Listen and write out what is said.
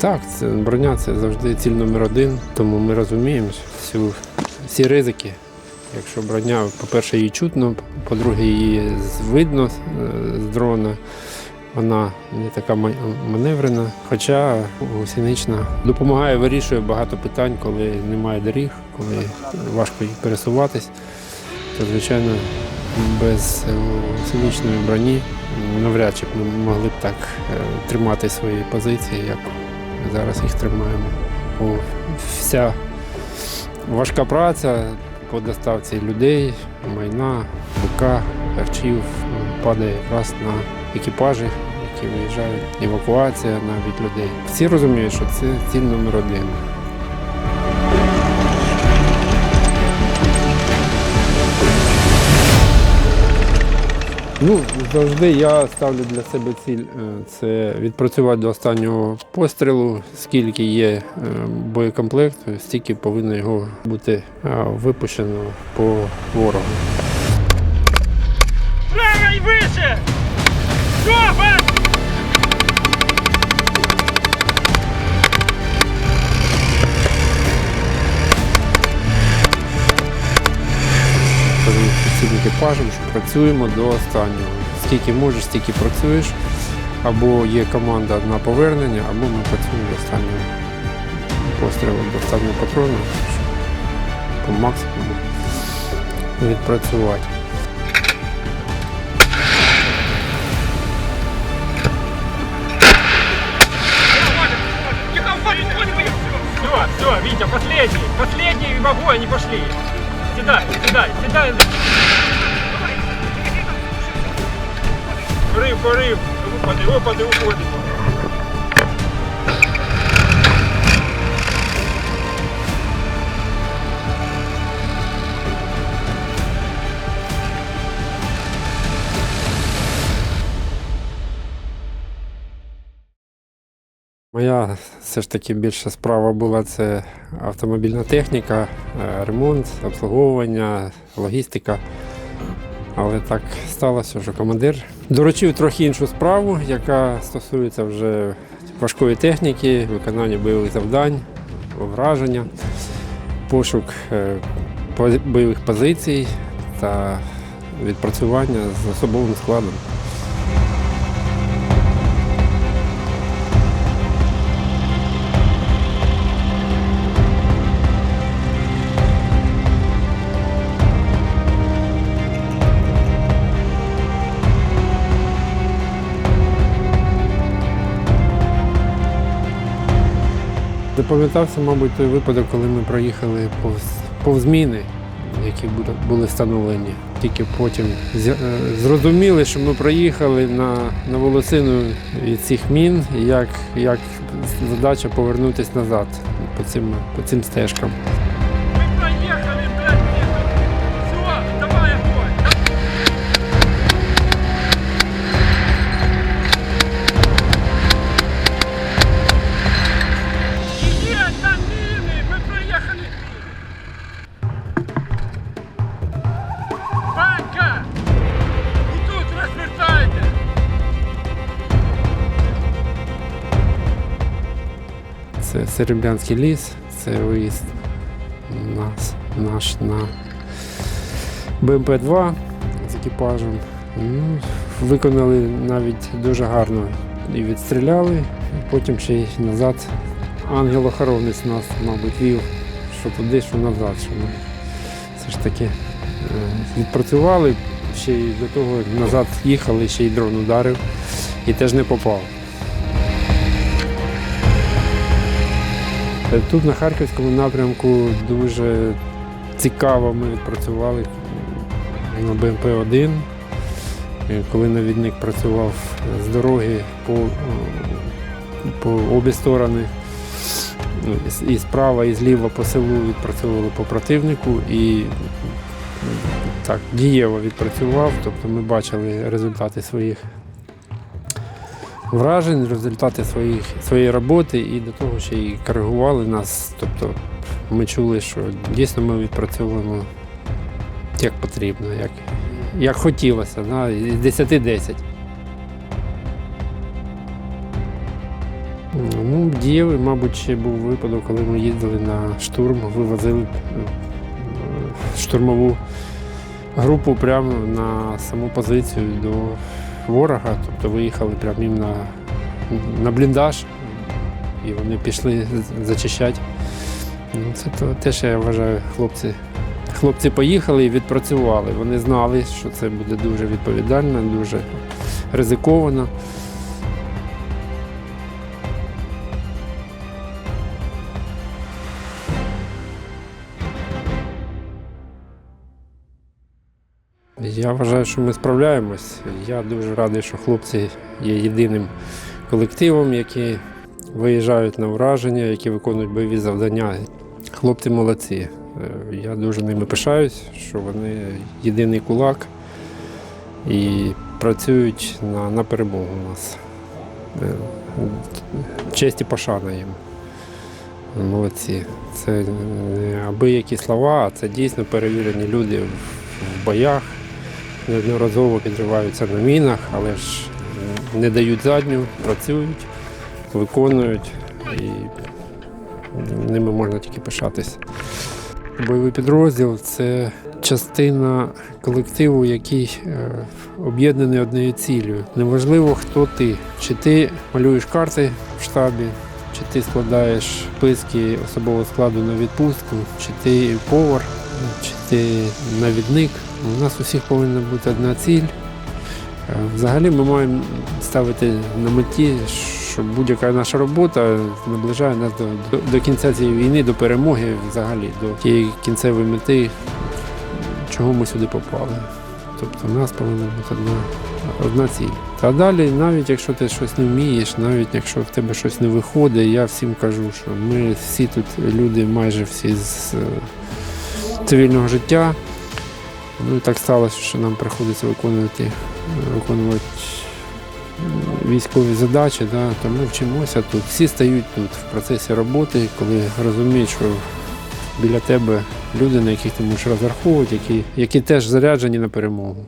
Так, це броня це завжди ціль номер один, тому ми розуміємо всю, всі ризики. Якщо броня, по-перше, її чутно, по-друге, її видно е, з дрона. Вона не така ма- маневрена, хоча гусенична допомагає, вирішує багато питань, коли немає доріг, коли важко пересуватись. То, звичайно, без е, гусеничної броні навряд чи б ми могли б так е, тримати свої позиції, як зараз їх тримаємо. Бо вся важка праця по доставці людей, майна, БК, харчів падає якраз на екіпажі, які виїжджають, евакуація навіть людей. Всі розуміють, що це ціль номер один. Ну, завжди я ставлю для себе ціль е, це відпрацювати до останнього пострілу. Скільки є е, боєкомплекту, стільки повинно його бути е, випущено по ворогу. Всім екіпажам, що працюємо до останнього. Скільки можеш, стільки працюєш. Або є команда на повернення, або ми працюємо до останнього пострілу, до останнього патрона, по максимуму відпрацювати. Все, все, Витя, последний, последний в огонь, они пошли. Седай, седай, седай. Порыв, порыв, опады, опады, уходим. Моя все ж таки більша справа була це автомобільна техніка, е, ремонт, обслуговування, логістика. Але так сталося, що командир доручив трохи іншу справу, яка стосується вже важкої техніки, виконання бойових завдань, враження, пошук е, бойових позицій та відпрацювання з особовим складом. Запам'ятався, мабуть, той випадок, коли ми проїхали повз, повз міни, які були, встановлені. Тільки потім е, зрозуміли, що ми проїхали на, на волосину цих мін, як, як задача повернутися назад по цим, по цим стежкам. Це Серебрянський ліс, це виїзд нас, наш на БМП-2 з екіпажем. Ну, виконали навіть дуже гарно і відстріляли, потім ще й назад. Ангел-охоронець нас, мабуть, вів, що туди, що назад. Що ми все ж таки е, відпрацювали, ще й до того назад їхали, ще й дрон ударив і теж не попав. Тут на Харківському напрямку дуже цікаво ми відпрацювали на БМП-1, Е, коли навідник працював з дороги по, е, по обі сторони. І справа, і зліва по селу відпрацьовували по противнику і так, дієво відпрацював. Тобто ми бачили результати своїх вражень, результати своїх, своєї роботи і до того ще й коригували нас. Тобто ми чули, що дійсно ми відпрацьовуємо як потрібно, як, як хотілося, із 10-10. Ну, дієвий, мабуть, ще був випадок, коли ми їздили на штурм, вивозили е, штурмову групу прямо на саму позицію до ворога. Тобто виїхали прямо на, на бліндаж і вони пішли зачищати. Ну, це то, теж я вважаю, хлопці. Хлопці поїхали і відпрацювали. Вони знали, що це буде дуже відповідально, дуже ризиковано. Я вважаю, що ми справляємось. Я дуже радий, що хлопці є єдиним колективом, які виїжджають на враження, які виконують бойові завдання. Хлопці молодці. Е, Я дуже ними пишаюсь, що вони єдиний кулак і працюють на, на перемогу у нас. Е, Честь і пошана їм. Молодці. Це не абиякі слова, а це дійсно перевірені люди в боях. Неодноразово підриваються на мінах, але ж не дають задню, працюють, виконують і ними можна тільки пишатися. Бойовий підрозділ це частина колективу, який е, об'єднаний однією цілею. Неважливо, хто ти, чи ти малюєш карти в штабі, чи ти складаєш списки особового складу на відпустку, чи ти повар, чи ти навідник. У нас усіх повинна бути одна ціль. Е, Взагалі ми маємо ставити на меті, що будь-яка наша робота наближає нас до, до, до кінця цієї війни, до перемоги, взагалі, до тієї кінцевої мети, чого ми сюди попали. Тобто в нас повинна бути одна, одна ціль. А далі, навіть якщо ти щось не вмієш, навіть якщо в тебе щось не виходить, я всім кажу, що ми всі тут люди, майже всі з е, цивільного життя. Ну і так сталося, що нам приходиться виконувати, виконувати військові задачі, да, то ми вчимося тут. Всі стають тут в процесі роботи, коли розуміють, що біля тебе люди, на яких ти можеш розраховувати, які, які теж заряджені на перемогу.